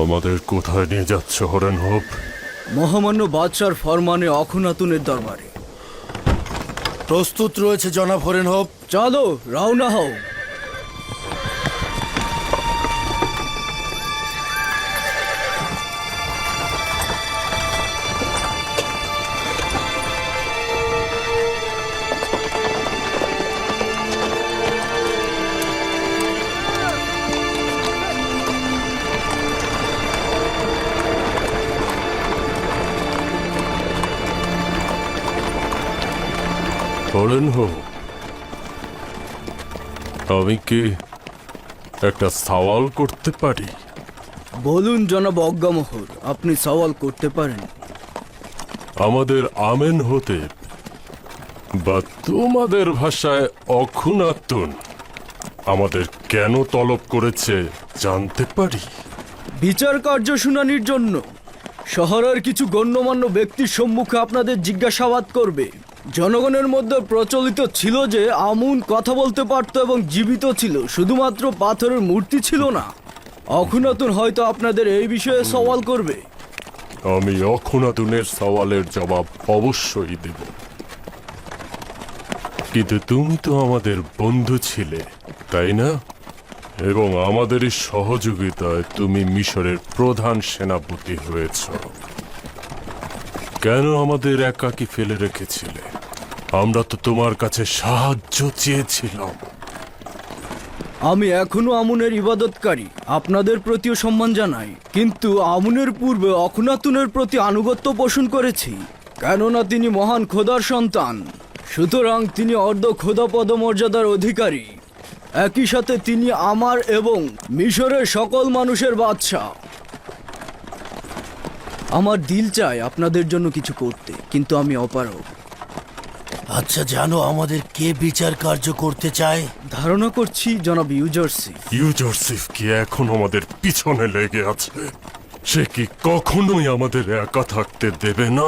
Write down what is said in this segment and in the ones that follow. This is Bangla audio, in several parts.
আমাদের কোথায় নিয়ে যাচ্ছ হরেন হোপ? মহামান্য বাদশার ফরমানে অখুনাতুনের দরবারে। প্রস্তুত রয়েছে জনাব হরেন হোপ। চলো রওনা হও। হরেন হোপ আমি কি একটা সওয়াল করতে পারি? বলুন জনাব অজ্ঞামোহর আপনি সওয়াল করতে পারেন। আমাদের আমেন হতে বা তোমাদের ভাষায় অখুনাতুন আমাদের কেন তলব করেছে জানতে পারি? বিচার কার্য শুনানির জন্য শহরের কিছু গণ্যমান্য ব্যক্তির সম্মুখে আপনাদের জিজ্ঞাসাবাদ করবে। জনগণের মধ্যে প্রচলিত ছিল যে আমুন কথা বলতে পারত এবং জীবিত ছিল, শুধুমাত্র পাথরের মূর্তি ছিল না। অখুনাতুন হয়তো আপনাদের এই বিষয়ে সওয়াল করবে। আমি অখুনাতুনের সওয়ালের জবাব অবশ্যই দেব। কিন্তু তুমি তো আমাদের বন্ধু ছিলে, তাই না? এবং আমাদের এই সহযোগিতায় তুমি মিশরের প্রধান সেনাপতি হয়েছ। কেন আমাদের একাকি ফেলে রেখেছিলে? আমরা তো তোমার কাছে সাহায্য চেয়েছিলাম। আমি এখনও আমুনের ইবাদতকারী, আপনাদের প্রতিও সম্মান জানাই। কিন্তু আমুনের পূর্বে অখনাতুনের প্রতি আনুগত্য পোষণ করেছি, কেননা তিনি মহান খোদার সন্তান। সুতরাং তিনি অর্ধ খোদা পদমর্যাদার অধিকারী। একই সাথে তিনি আমার এবং মিশরের সকল মানুষের বাদশা আমার দিল চায় আপনাদের জন্য কিছু করতে কিন্তু আমি অপারক আচ্ছা জানো আমাদের কে বিচার কার্য করতে চায়? ধারণা করছি জনাব ইউজারসিফ। ইউজারসিফ কি এখন আমাদের পিছনে লেগে আছে? সে কি কখনোই আমাদের একা থাকতে দেবে না?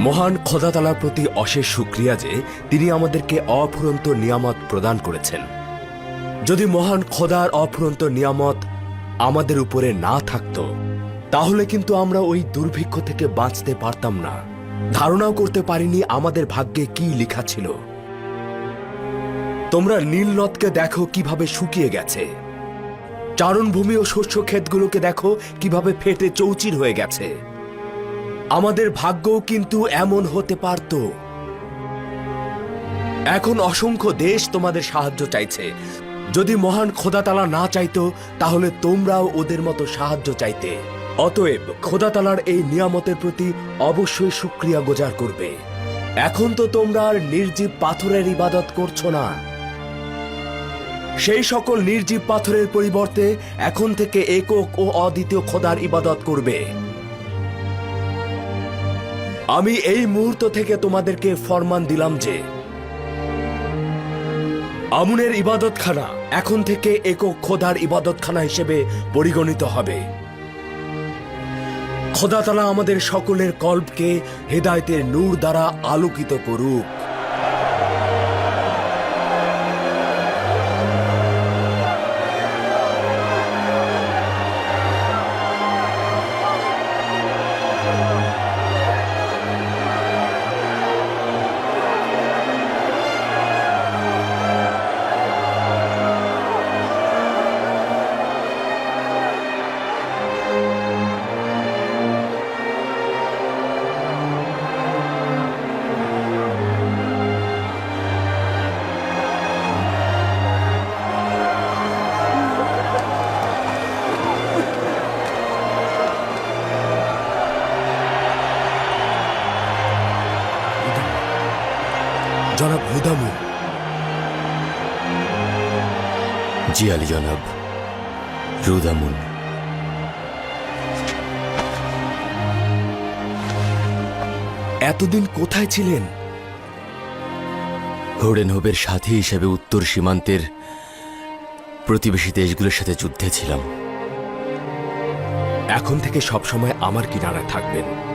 মহান খোদাতালার প্রতি অশেষ সুক্রিয়া যে তিনি আমাদেরকে অফুরন্ত নিয়ামত প্রদান করেছেন। যদি মহান খোদার অফুরন্ত নিয়ামত আমাদের উপরে না থাকতো, তাহলে কিন্তু আমরা ওই দুর্ভিক্ষ থেকে বাঁচতে পারতাম না। ধারণাও করতে পারিনি আমাদের ভাগ্যে কি লেখা ছিল। তোমরা নীল নদকে দেখো কীভাবে শুকিয়ে গেছে। চারণভূমি ও শস্য ক্ষেতগুলোকে দেখো কীভাবে ফেটে চৌচির হয়ে গেছে। আমাদের ভাগ্যও কিন্তু এমন হতে পারত। এখন অসংখ্য দেশ তোমাদের সাহায্য চাইছে। যদি মহান খোদাতালা না চাইতো, তাহলে তোমরাও ওদের মতো সাহায্য চাইতে। অতএব খোদাতালার এই নিয়ামতের প্রতি অবশ্যই সুক্রিয়া গোজার করবে। এখন তো তোমরা আর নির্জীব পাথরের ইবাদত করছ না। সেই সকল নির্জীব পাথরের পরিবর্তে এখন থেকে একক ও অদ্বিতীয় খোদার ইবাদত করবে। আমি এই মুহূর্ত থেকে তোমাদেরকে ফরমান দিলাম যে, আমুনের ইবাদতখানা এখন থেকে একক খোদার ইবাদতখানা হিসেবে পরিগণিত হবে। খোদা তালা আমাদের সকলের কল্পকে, হেদায়তের নূর দ্বারা আলোকিত করুক। হুদামু। জনাব রুদামুন এতদিন কোথায় ছিলেন? হোডেনহোবের সাথী হিসেবে উত্তর সীমান্তের প্রতিবেশী দেশগুলোর সাথে যুদ্ধে ছিলাম। এখন থেকে সবসময় আমার কিনারা থাকবেন।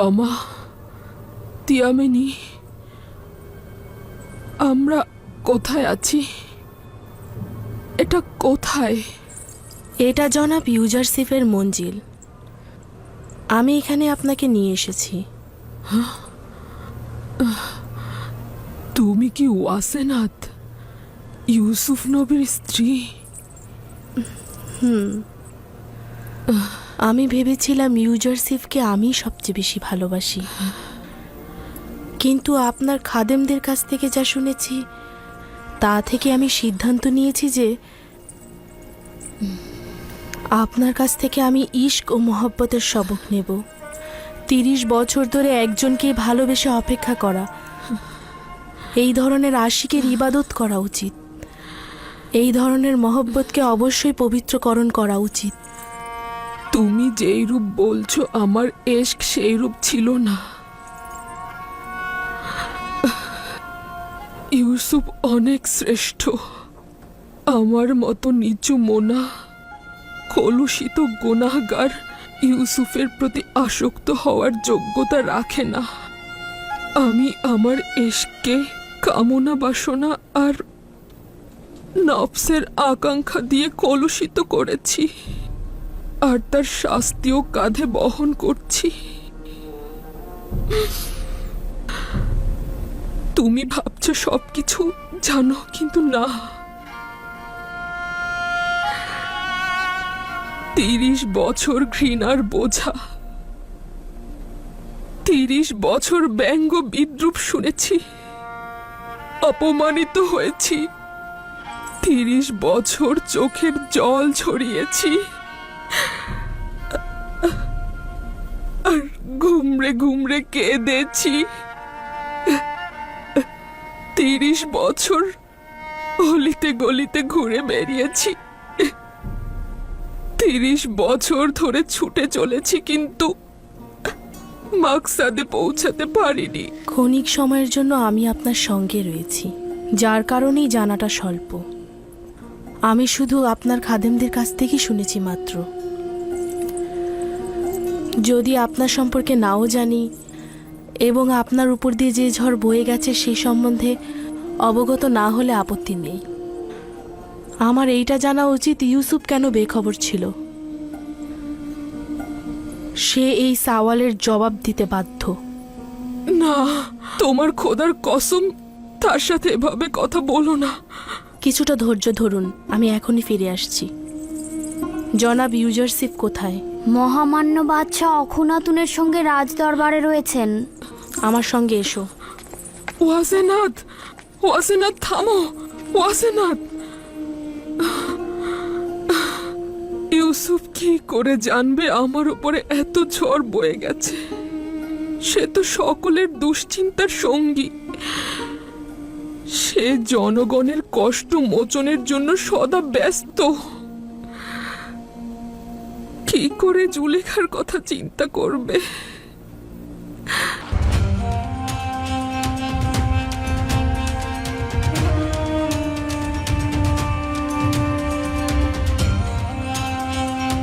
তমা তিয়ামিনী আমরা কোথায় আছি? এটা কোথায়? এটা জনাব ইউজারসিফের মঞ্জিল। আমি এখানে আপনাকে নিয়ে এসেছি। তুমি কি ওয়াসেনাথ ইউসুফ নবীর স্ত্রী? আমি ভেবেছিলাম ইউজারসিফকে আমি সবচেয়ে বেশি ভালোবাসি। কিন্তু আপনার খাদেমদের কাছ থেকে যা শুনেছি, তা থেকে আমি সিদ্ধান্ত নিয়েছি যে আপনার কাছ থেকে আমি ইশক ও মহব্বতের সবক নেব। তিরিশ বছর ধরে একজনকে ভালোবেসে অপেক্ষা করা। এই ধরনের আশিকের ইবাদত করা উচিত। এই ধরনের মহব্বতকে অবশ্যই পবিত্রকরণ করা উচিত। তুমি যেই রূপ বলছো, আমার এশক সেই রূপ ছিল না। ইউসুফ অনেক শ্রেষ্ঠ। আমার মতো নিচু মোনা, কলুষিত গুনাহগার ইউসুফের প্রতি আসক্ত হওয়ার যোগ্যতা রাখে না। আমি আমার এশকে কামনা, বাসনা আর নফসের আকাঙ্ক্ষা দিয়ে কলুষিত করেছি। আর তার শাস্তিও কাঁধে বহন করছি। তুমি ভাবছ সবকিছু, জানো কিন্তু না। তিরিশ বছর ঘৃণার বোঝা। তিরিশ বছর ব্যঙ্গ বিদ্রুপ শুনেছি। অপমানিত হয়েছি। তিরিশ বছর চোখের জল ঝরিয়েছি। আর ঘুমরে ঘুমরে কেঁদেছি। তিরিশ বছর অলিতে গলিতে ঘুরে বেরিয়েছি। তিরিশ বছর ধরে ছুটে চলেছি কিন্তু মাকসাদে পৌঁছাতে পারিনি। ক্ষণিক সময়ের জন্য আমি আপনার সঙ্গে রয়েছি, যার কারণেই জানাটা স্বল্প। আমি শুধু আপনার খাদেমদের কাছ থেকেই শুনেছি মাত্র। যদি আপনার সম্পর্কে নাও জানি এবং আপনার উপর দিয়ে যে ঝড় বয়ে গেছে সেই সম্বন্ধে অবগত না হলে আপত্তি নেই। আমার এইটা জানা উচিত ইউসুফ কেন বেখবর ছিল। সে এই সাওয়ালের জবাব দিতে বাধ্য। না তোমার খোদার কসম তার সাথে এভাবে কথা বলো না। কিছুটা ধৈর্য ধরুন আমি এখনই ফিরে আসছি। জনাব ইউজারসিফ কোথায়? মহামান্য বাদশাহ অখুনাতুনের সঙ্গে রাজ দরবারে রয়েছেন। আমার সঙ্গে এসো। ওয়াসেনাথ ওয়াসেনাথ থামো। ওয়াসেনাথ। ইউসুফ কি করে জানবে আমার উপরে এত ঝড় বয়ে গেছে? সে তো সকলের দুশ্চিন্তার সঙ্গী। সে জনগণের কষ্ট মোচনের জন্য সদা ব্যস্ত। কি করে জুলেখার কথা চিন্তা করবে?